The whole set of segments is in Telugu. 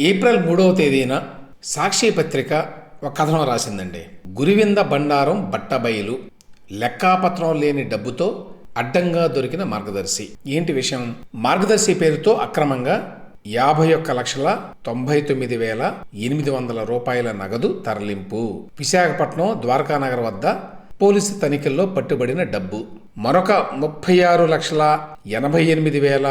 ఏప్రిల్ మూడవ తేదీన సాక్షి పత్రిక ఒక కథనం రాసిందండి. గురివింద బండారం బట్టబయలు లెక్కాపత్రం లేని డబ్బుతో అడ్డంగా దొరికిన మార్గదర్శి. ఏంటి విషయం? మార్గదర్శి పేరుతో అక్రమంగా యాభై ఒక్క లక్షల తొంభై తొమ్మిది వేల ఎనిమిది వందల రూపాయల నగదు తరలింపు. విశాఖపట్నం ద్వారకానగర్ వద్ద పోలీసు తనిఖీల్లో పట్టుబడిన డబ్బు. మరొక ముప్పై ఆరు లక్షల ఎనభై ఎనిమిది వేల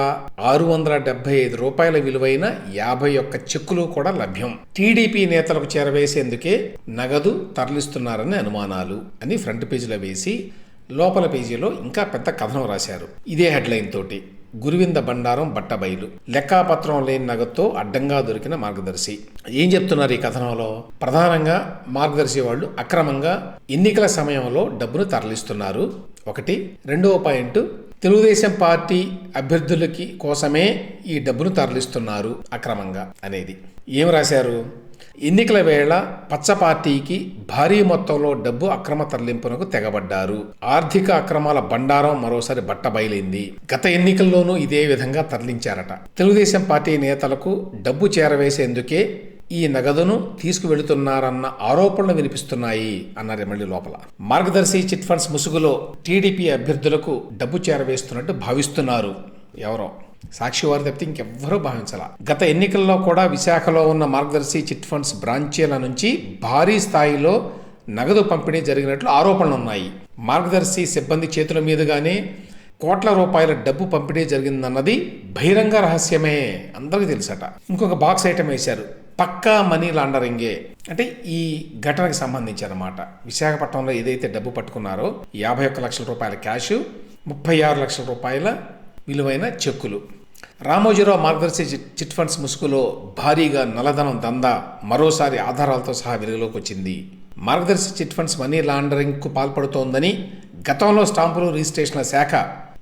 ఆరు వందల డెబ్బై ఐదు రూపాయల విలువైన యాభై ఒక్క చెక్కులు కూడా లభ్యం. టీడీపీ నేతలకు చేరవేసేందుకే నగదు తరలిస్తున్నారని అనుమానాలు అని ఫ్రంట్ పేజీలో వేసి లోపల పేజీలో ఇంకా పెద్ద కథనం రాశారు. ఇదే హెడ్లైన్ తోటి గురువింద బండారం బట్టబయలు లెక్కాపత్రం లేని నగదుతో అడ్డంగా దొరికిన మార్గదర్శి. ఏం చెప్తున్నారు ఈ కథనంలో? ప్రధానంగా మార్గదర్శి వాళ్ళు అక్రమంగా ఎన్నికల సమయంలో డబ్బును తరలిస్తున్నారు. ఒకటి. రెండవ పాయింట్ తెలుగుదేశం పార్టీ అభ్యర్థులకి కోసమే ఈ డబ్బును తరలిస్తున్నారు అక్రమంగా అనేది. ఏం రాశారు? ఎన్నికల వేళ పచ్చ పార్టీకి భారీ మొత్తంలో డబ్బు అక్రమ తరలింపునకు తెగబడ్డారు. ఆర్థిక అక్రమాల బండారం మరోసారి బట్టబయలైంది గత ఎన్నికల్లోనూ ఇదే విధంగా తరలించారట. తెలుగుదేశం పార్టీ నేతలకు డబ్బు చేరవేసేందుకే ఈ నగదును తీసుకువెళుతున్నారన్న ఆరోపణలు వినిపిస్తున్నాయి అన్నారు మళ్ళీ లోపల. మార్గదర్శి చిట్ ఫండ్స్ ముసుగులో టీడీపీ అభ్యర్థులకు డబ్బు చేరవేస్తున్నట్టు భావిస్తున్నారు. ఎవరో? సాక్షి వారు తప్పితే ఇంకెవ్వరూ భావించాల. గత ఎన్నికల్లో కూడా విశాఖలో ఉన్న మార్గదర్శి చిట్ ఫండ్స్ బ్రాంచీల నుంచి భారీ స్థాయిలో నగదు పంపిణీ జరిగినట్లు ఆరోపణలు ఉన్నాయి. మార్గదర్శి సిబ్బంది చేతుల మీదుగానే కోట్ల రూపాయల డబ్బు పంపిణీ జరిగిందన్నది బహిరంగ రహస్యమే అందరికీ తెలుసట. ఇంకొక బాక్స్ ఐటమ్ వేశారు. పక్కా మనీ లాండరింగే. అంటే ఈ ఘటనకు సంబంధించి అనమాట విశాఖపట్నంలో ఏదైతే డబ్బు పట్టుకున్నారో యాభై ఒక్క లక్షల రూపాయల క్యాష్ ముప్పై ఆరు లక్షల రూపాయల విలువైన చెక్కులు. రామోజీరావు మార్గదర్శి చిట్- ఫండ్స్ ముసుగులో భారీగా నల్లధనం దందా మరోసారి ఆధారాలతో సహా వెలుగులోకి వచ్చింది మార్గదర్శి చిట్ ఫండ్స్ మనీ లాండరింగ్కు పాల్పడుతోందని గతంలో స్టాంపులు రిజిస్ట్రేషన్ల శాఖ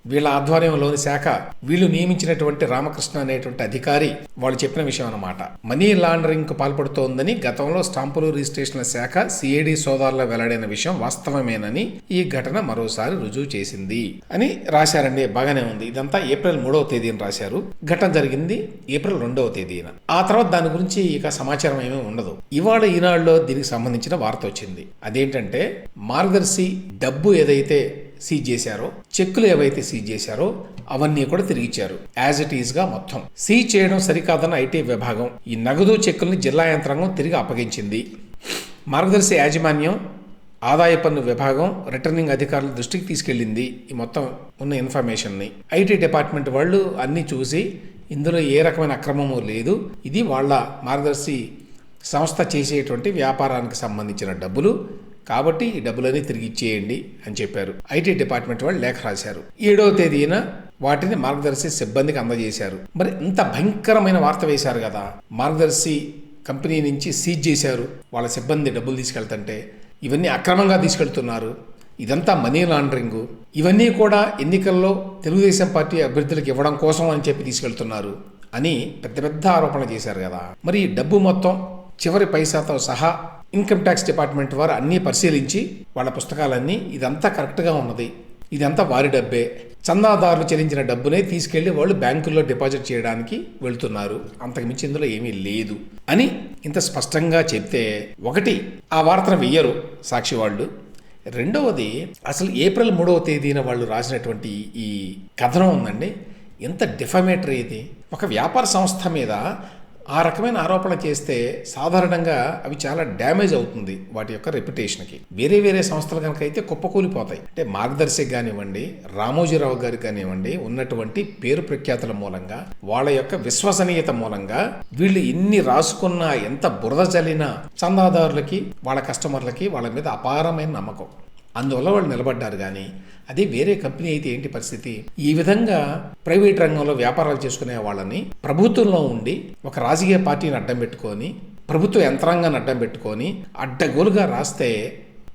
వీళ్ళ ఆధ్వర్యంలోని శాఖ వీళ్ళు నియమించినటువంటి రామకృష్ణ అనేటువంటి అధికారి వాళ్ళు చెప్పిన విషయం అనమాట మనీ లాండరింగ్కు పాల్పడుతోందని గతంలో స్టాంపులు రిజిస్ట్రేషన్ల శాఖ సిఐడి సోదారుల వెల్లడైన విషయం వాస్తవమేనని ఈ ఘటన మరోసారి రుజువు చేసింది అని రాశారండి. బాగానే ఉంది. ఇదంతా ఏప్రిల్ మూడవ తేదీన రాశారు. ఘటన జరిగింది ఏప్రిల్ రెండవ తేదీన. ఆ తర్వాత దాని గురించి ఇక సమాచారం ఏమీ ఉండదు. ఇవాళ ఈనాడులో దీనికి సంబంధించిన వార్త వచ్చింది. అదేంటంటే మార్గదర్శి డబ్బు ఏదైతే సీజ్ చేశారో చెక్కులు ఏవైతే సీజ్ చేశారో అవన్నీ కూడా తిరిగిచ్చారు యాజ్ ఇట్ ఈస్గా మొత్తం. సీజ్ చేయడం సరికాదన్న ఐటీ విభాగం ఈ నగదు చెక్కుల్ని జిల్లా యంత్రాంగం తిరిగి అప్పగించింది. మార్గదర్శి యాజమాన్యం ఆదాయ పన్ను విభాగం రిటర్నింగ్ అధికారుల దృష్టికి తీసుకెళ్ళింది ఈ మొత్తం ఉన్న ఇన్ఫర్మేషన్ని. ఐటీ డిపార్ట్మెంట్ వాళ్ళు అన్నీ చూసి ఇందులో ఏ రకమైన అక్రమము లేదు. ఇది వాళ్ళ మార్గదర్శి సంస్థ చేసేటువంటి వ్యాపారానికి సంబంధించిన డబ్బులు. కాబట్టి ఈ డబ్బులని తిరిగి ఇచ్చేయండి అని చెప్పారు. ఐటీ డిపార్ట్మెంట్ వాళ్ళు లేఖ రాశారు. ఏడవ తేదీన వాటిని మార్గదర్శి సిబ్బందికి అందజేశారు. మరి ఇంత భయంకరమైన వార్త వేశారు కదా. మార్గదర్శి కంపెనీ నుంచి సీజ్ చేశారు. వాళ్ళ సిబ్బంది డబ్బులు తీసుకెళ్తుంటే ఇవన్నీ అక్రమంగా తీసుకెళ్తున్నారు. ఇదంతా మనీ లాండరింగ్. ఇవన్నీ కూడా ఎన్నికల్లో తెలుగుదేశం పార్టీ అభ్యర్థులకు ఇవ్వడం కోసం అని చెప్పి తీసుకెళ్తున్నారు అని పెద్ద పెద్ద ఆరోపణలు చేశారు కదా. మరి ఈ డబ్బు మొత్తం చివరి పైసాతో సహా ఇన్కమ్ ట్యాక్స్ డిపార్ట్మెంట్ వారు అన్నీ పరిశీలించి వాళ్ళ పుస్తకాలన్నీ ఇదంతా కరెక్ట్గా ఉన్నది. ఇదంతా వారి డబ్బే. చందాదారులు చెల్లించిన డబ్బునే తీసుకెళ్ళి వాళ్ళు బ్యాంకుల్లో డిపాజిట్ చేయడానికి వెళ్తున్నారు. అంతకుమించి ఇందులో ఏమీ లేదు. అని ఇంత స్పష్టంగా చెప్తే ఒకటి ఆ వార్తను వెయ్యరు సాక్షి వాళ్ళు. రెండవది అసలు ఏప్రిల్ మూడవ తేదీన వాళ్ళు రాసినటువంటి ఈ కథనం ఉందండి. ఎంత డిఫమేటరీ ఇది. ఒక వ్యాపార సంస్థ మీద ఆ రకమైన ఆరోపణ చేస్తే సాధారణంగా అవి చాలా డ్యామేజ్ అవుతుంది వాటి యొక్క రెప్యుటేషన్కి. వేరే వేరే సంస్థలు కనుక అయితే కుప్పకూలిపోతాయి. అంటే మార్గదర్శి కానివ్వండి రామోజీరావు గారు కానివ్వండి ఉన్నటువంటి పేరు ప్రఖ్యాతుల మూలంగా వాళ్ళ యొక్క విశ్వసనీయత మూలంగా వీళ్ళు ఎన్ని రాసుకున్నా ఎంత బురద చల్లినా చందాదారులకి వాళ్ళ కస్టమర్లకి వాళ్ళ మీద అపారమైన నమ్మకం. అందువల్ల వాళ్ళు నిలబడ్డారు కానీ అదే వేరే కంపెనీ అయితే ఏంటి పరిస్థితి? ఈ విధంగా ప్రైవేట్ రంగంలో వ్యాపారాలు చేసుకునే వాళ్ళని ప్రభుత్వంలో ఉండి ఒక రాజకీయ పార్టీని అడ్డం పెట్టుకొని ప్రభుత్వ యంత్రాంగాన్ని అడ్డం పెట్టుకొని అడ్డగోలుగా రాస్తే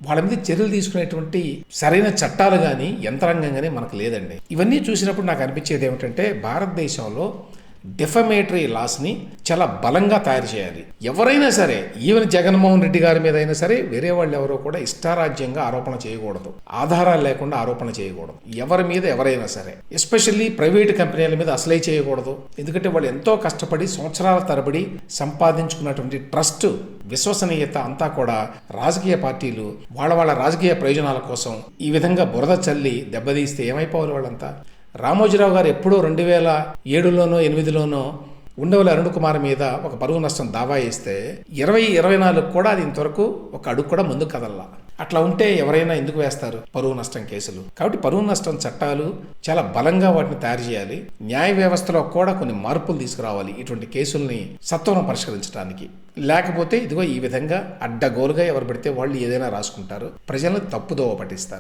వాళ్ళ మీద చర్యలు తీసుకునేటువంటి సరైన చట్టాలు కానీ యంత్రాంగం కానీ మనకు లేదండి. ఇవన్నీ చూసినప్పుడు నాకు అనిపించేది ఏమిటంటే భారతదేశంలో డిఫమేటరీ లాస్ని చాలా బలంగా తయారు చేయాలి. ఎవరైనా సరే ఈవెన్ జగన్మోహన్ రెడ్డి గారి మీద అయినా సరే వేరే వాళ్ళు ఎవరో కూడా ఇష్టారాజ్యంగా ఆరోపణ చేయకూడదు. ఆధారాలు లేకుండా ఆరోపణ చేయకూడదు. ఎవరి మీద ఎవరైనా సరే. ఎస్పెషల్లీ ప్రైవేట్ కంపెనీల మీద అసలే చేయకూడదు. ఎందుకంటే వాళ్ళు ఎంతో కష్టపడి సంవత్సరాల తరబడి సంపాదించుకున్నటువంటి ట్రస్ట్ విశ్వసనీయత అంతా కూడా రాజకీయ పార్టీలు వాళ్ళ వాళ్ళ రాజకీయ ప్రయోజనాల కోసం ఈ విధంగా బురద చల్లి దెబ్బతీస్తే ఏమైపోవాలి వాళ్ళంతా? రామోజీరావు గారు ఎప్పుడో రెండు వేల ఏడులోనో ఎనిమిదిలోనో ఉండవల్లి అరుణ్ కుమార్ మీద ఒక పరువు నష్టం దావా వేస్తే ఇరవై ఇరవై నాలుగు కూడా అది ఇంతవరకు ఒక అడుగు కూడా ముందు కదల్లా. అట్లా ఉంటే ఎవరైనా ఎందుకు వేస్తారు పరువు నష్టం కేసులు? కాబట్టి పరువు నష్టం చట్టాలు చాలా బలంగా వాటిని తయారు చేయాలి. న్యాయ వ్యవస్థలో కూడా కొన్ని మార్పులు తీసుకురావాలి ఇటువంటి కేసుల్ని సత్వరం పరిష్కరించడానికి లేకపోతే ఇదిగో ఈ విధంగా అడ్డగోలుగా ఎవరు పెడితే వాళ్ళు ఏదైనా రాసుకుంటారు. ప్రజలను తప్పుదోవ పట్టిస్తారు.